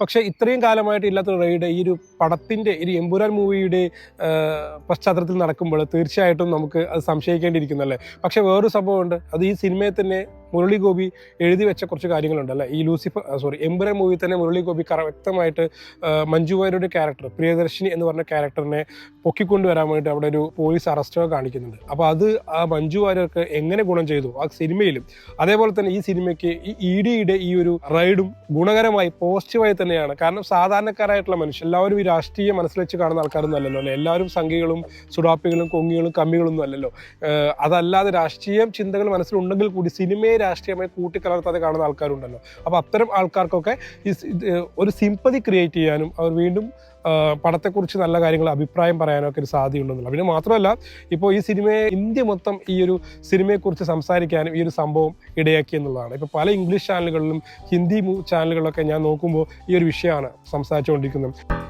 പക്ഷേ ഇത്രയും കാലമായിട്ട് ഇല്ലാത്ത റൈഡ് ഈ ഒരു പടത്തിന്റെ ഒരു എമ്പുരാൻ മൂവിയുടെ പശ്ചാത്തലത്തിൽ നടക്കുമ്പോൾ തീർച്ചയായിട്ടും നമുക്ക് അത് സംശയിക്കേണ്ടിയിരിക്കുന്നല്ലേ പക്ഷേ വേറൊരു സംഭവമുണ്ട്. അത് ഈ സിനിമയെ തന്നെ മുരളി ഗോപി എഴുതി വെച്ച കുറച്ച് കാര്യങ്ങളുണ്ട് അല്ലേ? ഈ ലൂസിഫർ സോറി എംബ്രെ മൂവി തന്നെ മുരളി ഗോപി വ്യക്തമായിട്ട് മഞ്ജു വാര്യരുടെ ക്യാരക്ടർ പ്രിയദർശിനി എന്ന് പറഞ്ഞ ക്യാരക്ടറിനെ പൊക്കിക്കൊണ്ടുവരാൻ വേണ്ടി അവിടെ ഒരു പോലീസ് അറസ്റ്റോ കാണിക്കുന്നുണ്ട്. അപ്പോൾ അത് ആ മഞ്ജു വാര്യർക്ക് എങ്ങനെ ഗുണം ചെയ്തു? ആ സിനിമയിലും. അതേപോലെ തന്നെ ഈ സിനിമയ്ക്ക് ഈ ഇ ഡിയുടെ ഈ ഒരു റൈഡും ഗുണകരമായി പോസിറ്റീവായി തന്നെയാണ്. കാരണം സാധാരണക്കാരായിട്ടുള്ള മനുഷ്യർ എല്ലാവരും ഈ രാഷ്ട്രീയ മനസ്സിൽ വെച്ച് കാണുന്ന ആൾക്കാരൊന്നും അല്ലല്ലോ അല്ലേ? എല്ലാവരും സംഘികളും സുഡാപ്പികളും കൊങ്ങികളും കമ്മികളൊന്നും അല്ലല്ലോ. അതല്ലാതെ രാഷ്ട്രീയം ചിന്തകൾ മനസ്സിലുണ്ടെങ്കിൽ കൂടി സിനിമയെ രാഷ്ട്രീയമായി കൂട്ടിക്കലർത്താതെ കാണുന്ന ആൾക്കാരുണ്ടല്ലോ. അപ്പോൾ അത്തരം ആൾക്കാർക്കൊക്കെ ഈ ഒരു സിമ്പതി ക്രിയേറ്റ് ചെയ്യാനും അവർ വീണ്ടും പടത്തെക്കുറിച്ച് നല്ല കാര്യങ്ങൾ അഭിപ്രായം പറയാനൊക്കെ ഒരു സാധ്യതയുണ്ടെന്നുള്ള പിന്നെ മാത്രമല്ല ഇപ്പോൾ ഈ സിനിമയെ ഇന്ത്യ മൊത്തം ഈ ഒരു സിനിമയെക്കുറിച്ച് സംസാരിക്കാനും ഈ ഒരു സംഭവം ഇടയാക്കി എന്നുള്ളതാണ്. ഇപ്പോൾ പല ഇംഗ്ലീഷ് ചാനലുകളിലും ഹിന്ദി ചാനലുകളിലൊക്കെ ഞാൻ നോക്കുമ്പോൾ ഈ ഒരു വിഷയമാണ് സംസാരിച്ചുകൊണ്ടിരിക്കുന്നത്.